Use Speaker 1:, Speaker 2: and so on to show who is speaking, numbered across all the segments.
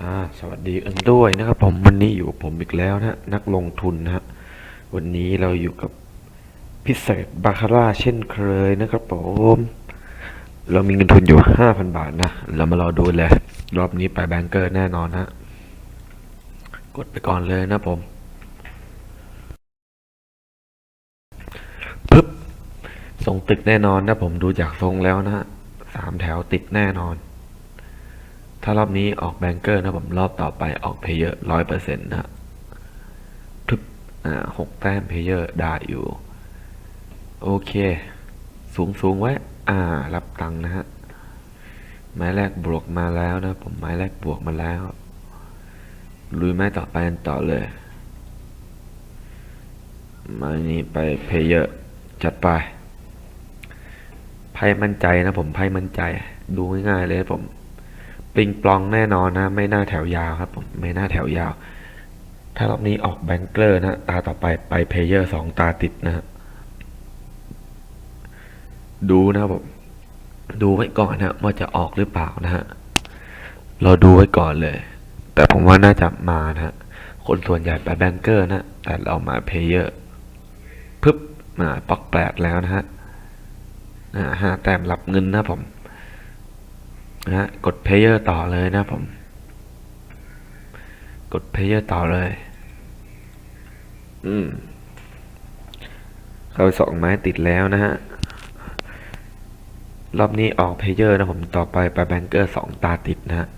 Speaker 1: อ่าสวัสดีกันด้วยนะครับ ผมวันนี้อยู่กับผมอีกแล้วนะนักลงทุนนะฮะวันนี้เราอยู่กับพิเศษบาคาร่าเช่นเคยนะครับผมเรามีเงินทุนอยู่ห้าพันบาทนะ เรามารอดูเลย รอบนี้ไปแบงเกอร์แน่นอนนะกดไปก่อนเลยนะผมปึ๊บส่งตึกแน่นอนนะผมดูจากทรงแล้วนะสามแถวติดแน่นอน ถ้ารอบนี้ออกแบงเกอร์นะผมรอบต่อไปออกเพเยอร์ร้อยเปอร์เซ็นต์นะทึบอ่าหกแต้มเพเยอร์ได้อยู่ โอเค สูงสูงไว้ อ่า รับตังค์นะฮะ ไม้แรกบวกมาแล้วนะ ผมไม้แรกบวกมาแล้ว ลุยไม้ต่อไปกันต่อเลย ไม้นี้ไปเพเยอร์จัดไป ไพ่มั่นใจนะผมไพ่มั่นใจ ดูง่ายๆเลยผม ปิงปลองแน่นอนนะ ไม่น่าแถวยาวครับผมไม่น่าแถวยาว ถ้ารอบนี้ออกแบงเกอร์นะ ตาต่อไปไปเพเยอร์สองตาติดนะ ดูนะผมดูไว้ก่อนนะว่าจะออกหรือเปล่านะฮะเราดูไว้ก่อนเลย แต่ผมว่าน่าจะมานะคนส่วนใหญ่ไปแบงเกอร์นะแต่เรามาเพเยอร์ปึ๊บมาปอกแปดแล้วนะฮะห้าแต้มรับเงินนะผม นะฮะกด Player ต่อเลยนะผม กด Player ต่อเลย อืม เข้าสองไม้ติดแล้วนะฮะ รอบนี้ออก Player นะผม ต่อไปไปแบงเกอร์สองตาติดนะฮะ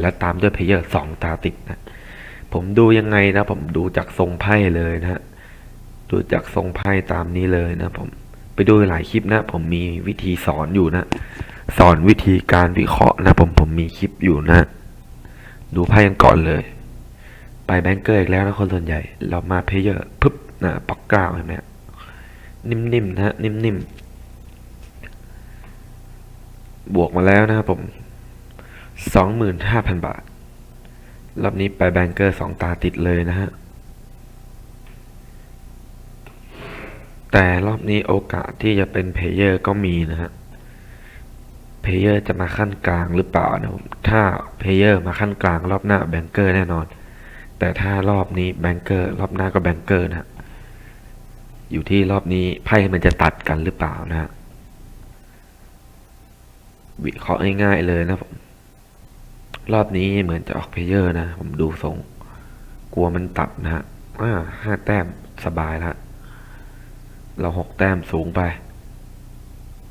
Speaker 1: และตามด้วย Player สองตาติดนะ ผมดูยังไงนะ ผมดูจากทรงไพ่เลยนะฮะ ดูจากทรงไพ่ตามนี้เลยนะผม ไปดูหลายคลิปนะ ผมมีวิธีสอนอยู่นะ สอนวิธีการวิเคราะห์นะผมผมมีคลิปอยู่นะ ดูไพ่กันก่อนเลย ไปแบงเกอร์อีกแล้วนะคนส่วนใหญ่ เรามาเพเยอร์ปึ๊บนะปักก้าเห็นไหมนิ่มๆนะฮะนิ่มๆ บวกมาแล้วนะครับผมสองหมื่นห้าพันบาท รอบนี้ไปแบงเกอร์สองตาติดเลยนะฮะ แต่รอบนี้โอกาสที่จะเป็นเพเยอร์ก็มีนะฮะ เพลเยอร์จะมาขั้นกลางหรือเปล่านะผมถ้าเพลเยอร์มาขั้นกลางรอบหน้าแบงเกอร์แน่นอน แต่ถ้ารอบนี้แบงเกอร์รอบหน้าก็แบงเกอร์นะฮะอยู่ที่รอบนี้ไพ่มันจะตัดกันหรือเปล่านะฮะวิเคราะห์ง่ายๆเลยนะผมรอบนี้เหมือนจะออกเพลเยอร์นะ ผมดูทรง กลัวมันตัดนะฮะห้าแต้มสบายละเราหกแต้มสูงไป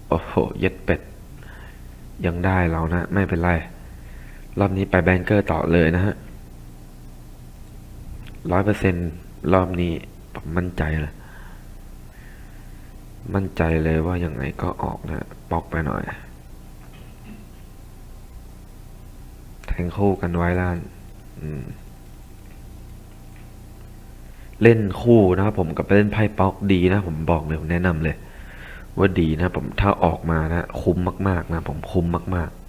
Speaker 1: โอ้โห เย็ดเป็ด ยังได้เรานะ ไม่เป็นไร รอบนี้ไปแบงเกอร์ต่อเลยนะฮะร้อยเปอร์เซ็นรอบนี้ผมมั่นใจเลยมั่นใจเลยว่ายังไงก็ออกนะปอกไปหน่อย แทงคู่กันไว้ล้านเล่นคู่นะครับผมกับเล่นไพ่ป๊อกดีนะ ผมบอกเลย ผมแนะนำเลย ว่าดีนะผมถ้าออกมานะคุ้มมากๆนะผมคุ้มมาก ๆ